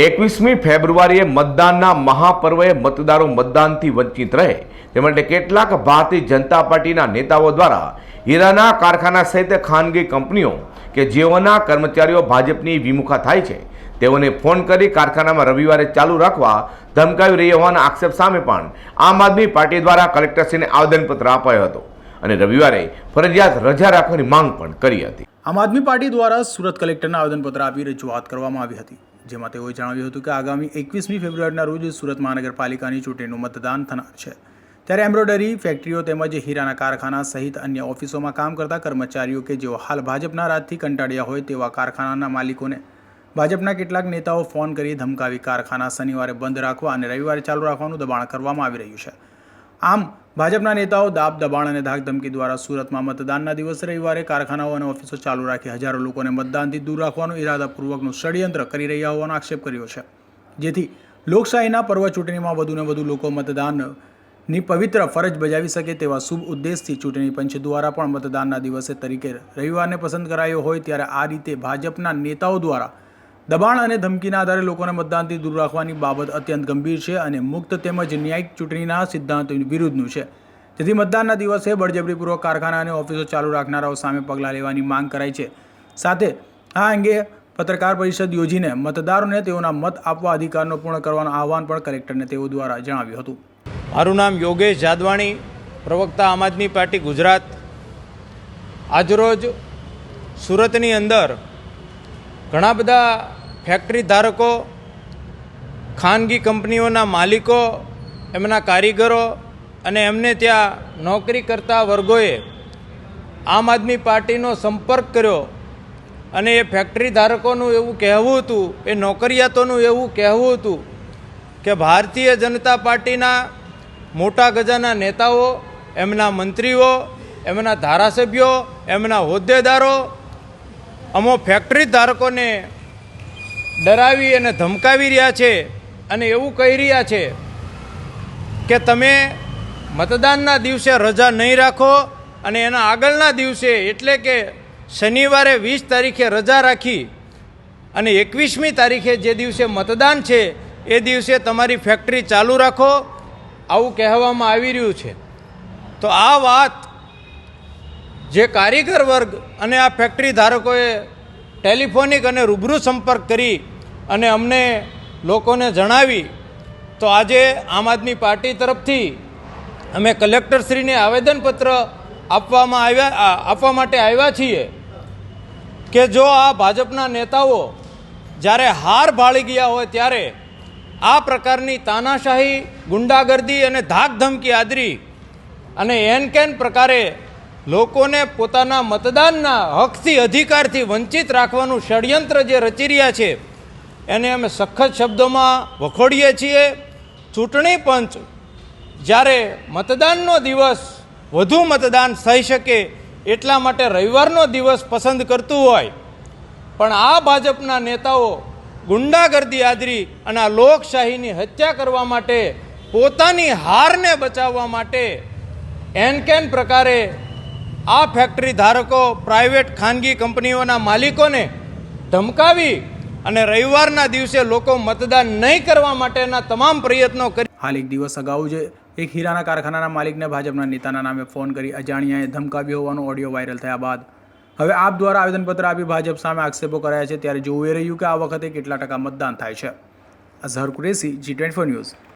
એકવીસમી ફેબ્રુઆરીએ મતદાનના મહાપર્વએ મતદારો મતદાનથી વંચિત રહે. તે માટે કેટલાક ભારતીય જનતા પાર્ટીના નેતાઓ દ્વારા હીરાના કારખાના સહિત ખાનગી કંપનીઓ કે જેઓના કર્મચારીઓ ભાજપની વિમુખા થાય છે, તેઓને ફોન કરી કારખાનામાં રવિવારે ચાલુ રાખવા ધમકાવી રહી હોવાના આક્ષેપ સામે પણ આમ આદમી પાર્ટી દ્વારા કલેક્ટરશ્રીને આવેદનપત્ર અપાયો હતો અને રવિવારે ફરજિયાત રજા રાખવાની માંગ પણ કરી હતી. આમ આદમી પાર્ટી દ્વારા સુરત કલેક્ટરને આવેદનપત્ર આપી રજૂઆત કરવામાં આવી હતી. જેમાં તેઓએ જણાવ્યું હતું કે આગામી એકવીસમી ફેબ્રુઆરીના રોજ સુરત મહાનગરપાલિકાની ચૂંટણીનું મતદાન થનાર છે. ત્યારે એમ્બ્રોઇડરી, ફેક્ટરીઓ તેમજ હીરાના કારખાના સહિત અન્ય ઓફિસોમાં કામ કરતા કર્મચારીઓ કે જેઓ હાલ ભાજપના રાજથી કંટાળ્યા હોય તેવા કારખાનાના માલિકોને ભાજપના કેટલાક નેતાઓ ફોન કરી ધમકાવી કારખાના શનિવારે બંધ રાખવા અને રવિવારે ચાલુ રાખવાનું દબાણ કરવામાં આવી રહ્યું છે. આમ ભાજપના નેતાઓ દાબ દબાણ અને ધાકધમકી દ્વારા સુરતમાં મતદાનના દિવસ રવિવારે કારખાનાઓ અને ઓફિસો ચાલુ રાખી હજારો લોકોને મતદાનથી દૂર રાખવાનું ઇરાદાપૂર્વકનું ષડયંત્ર કરી રહ્યા હોવાનો આક્ષેપ કર્યો છે. જેથી લોકશાહીના પર્વ ચૂંટણીમાં વધુને વધુ લોકો મતદાનની પવિત્ર ફરજ બજાવી શકે તેવા શુભ ઉદ્દેશથી ચૂંટણી પંચ દ્વારા પણ મતદાનના દિવસે તરીકે રવિવારને પસંદ કરાયો હોય ત્યારે આ રીતે ભાજપના નેતાઓ દ્વારા દબાણ અને ધમકીના આધારે લોકોને મતદાનથી દૂર રાખવાની બાબત અત્યંત ગંભીર છે અને મુક્ત તેમજ ન્યાયિક ચૂંટણીના સિદ્ધાંત વિરુદ્ધનું છે. તેથી મતદાનના દિવસે બળજબરીપૂર્વક કારખાના અને ઓફિસો ચાલુ રાખનારાઓ સામે પગલાં લેવાની માંગ કરાઈ છે. સાથે, આ અંગે પત્રકાર પરિષદ યોજીને મતદારોને તેઓના મત આપવા અધિકારનો પૂર્ણ કરવાનું આહવાન પણ કલેક્ટરને તેઓ દ્વારા જણાવ્યું હતું. મારું નામ યોગેશ જાદવાણી, પ્રવક્તા આમ આદમી પાર્ટી ગુજરાત. આજરોજ સુરતની અંદર ઘણા બધા ફેક્ટરી ધારકો, ખાનગી કંપનીઓના માલિકો, એમના કારીગરો અને એમને ત્યાં નોકરી કરતા વર્ગોએ આમ આદમી પાર્ટીનો સંપર્ક કર્યો અને એ ફેક્ટરી ધારકોનું એવું કહેવું હતું, એ નોકરિયાતોનું એવું કહેવું હતું કે ભારતીય જનતા પાર્ટીના મોટા ગજાના નેતાઓ, એમના મંત્રીઓ, એમના ધારાસભ્યો, એમના હોદ્દેદારો, અમો ફેક્ટરી ધારકોને ડરાવી અને ધમકાવી રહ્યા છે અને એવું કહી રહ્યા છે કે તમે મતદાનના દિવસે રજા નહીં રાખો અને એના આગળના દિવસે એટલે કે શનિવારે વીસ તારીખે રજા રાખી અને એકવીસમી તારીખે જે દિવસે મતદાન છે, એ દિવસે તમારી ફેક્ટરી ચાલુ રાખો, આવું કહેવામાં આવી રહ્યું છે. તો આ વાત જે કારીગર વર્ગ અને આ ફેક્ટરી ધારકોએ ટેલિફોનિક અને રૂબરૂ સંપર્ક કરી અને અમને લોકોને જણાવી, તો આજે આમ આદમી પાર્ટી તરફથી અમે કલેક્ટરશ્રીને આવેદનપત્ર આપવામાં આવ્યા આપવા માટે આવ્યા છીએ કે જો આ ભાજપના નેતાઓ જ્યારે હાર ભાળી ગયા હોય ત્યારે આ પ્રકારની તાનાશાહી, ગુંડાગર્દી અને ધાકધમકી આદરી અને એન કેન પ્રકારે લોકોને પોતાના મતદાનના હકથી, અધિકારથી વંચિત રાખવાનું ષડયંત્ર જે રચી રહ્યા છે, એને અમે સખત શબ્દોમાં વખોડીએ છીએ. ચૂંટણી પંચ જ્યારે મતદાનનો દિવસ, વધુ મતદાન થઈ શકે એટલા માટે રવિવારનો દિવસ પસંદ કરતું હોય. પણ આ ભાજપના નેતાઓ ગુંડાગર્દી આદરી અને આ લોકશાહીની હત્યા કરવા માટે પોતાની હારને બચાવવા માટે એન કેન પ્રકારે આ ફેક્ટરી ધારકો પ્રાઇવેટ ખાનગી કંપનીઓના માલિકોને ધમકાવી અને રવિવારના દિવસે લોકો મતદાન નહીં કરવા માટેના તમામ પ્રયત્નો કરી હાલ એક દિવસ અગાઉ જ એક હીરાના કારખાનાના માલિકને ભાજપના નેતાના નામે ફોન કરી અજાણ્યાએ ધમકાવ્યો હોવાનો ઓડિયો વાયરલ થયા બાદ. હવે આપ દ્વારા આવેદનપત્ર આપી ભાજપ સામે આક્ષેપો કરાયા છે, ત્યારે જોવું રહ્યું કે આ વખતે કેટલા ટકા મતદાન થાય છે. Azhar Qureshi ji twenty news